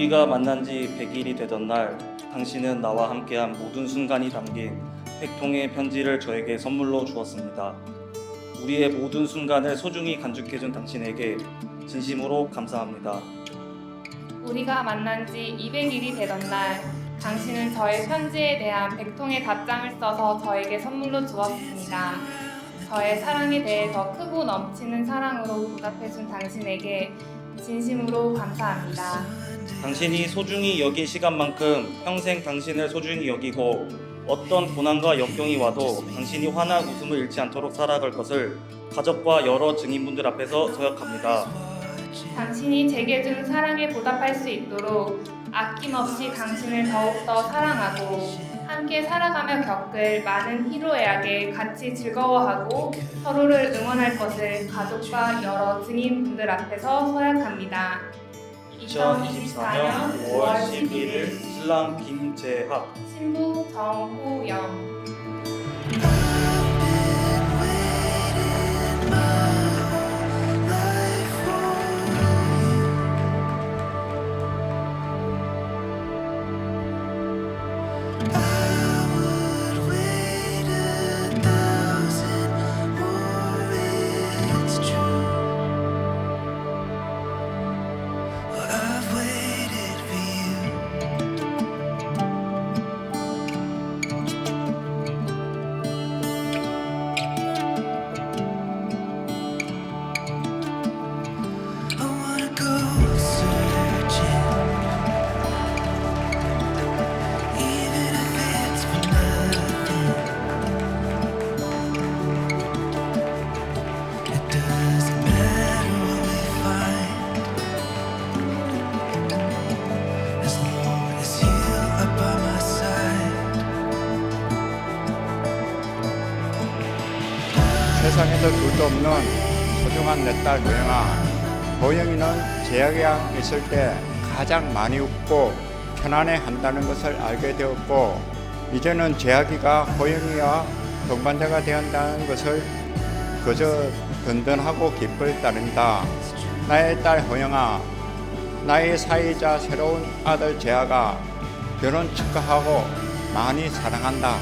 우리가 만난 지 100일이 되던 날 당신은 나와 함께한 모든 순간이 담긴 100통의 편지를 저에게 선물로 주었습니다. 우리의 모든 순간을 소중히 간직해준 당신에게 진심으로 감사합니다. 우리가 만난 지 200일이 되던 날 당신은 저의 편지에 대한 100통의 답장을 써서 저에게 선물로 주었습니다. 저의 사랑에 대해 더 크고 넘치는 사랑으로 보답해준 당신에게 진심으로 감사합니다. 당신이 소중히 여긴 시간 만큼 평생 당신을 소중히 여기고 어떤 고난과 역경이 와도 당신이 환한 웃음을 잃지 않도록 살아갈 것을 가족과 여러 증인분들 앞에서 서약합니다. 당신이 제게 준 사랑에 보답할 수 있도록 아낌없이 당신을 더욱더 사랑하고 함께 살아가며 겪을 많은 희로애락에 같이 즐거워하고 서로를 응원할 것을 가족과 여러 증인분들 앞에서 서약합니다. 2024년 5월 11일 신랑 김재학 신부 정호영 세상에서 둘 도 없는 소중한 내 딸 고영아. 고영이는 재학이랑 있을 때 가장 많이 웃고 편안해 한다는 것을 알게 되었고 이제는 재학이가 고영이와 동반자가 되었다는 것을 그저 든든하고 기쁠 따른다. 나의 딸 호영아 나의 사이자 새로운 아들 재학아 결혼 축하하고 많이 사랑한다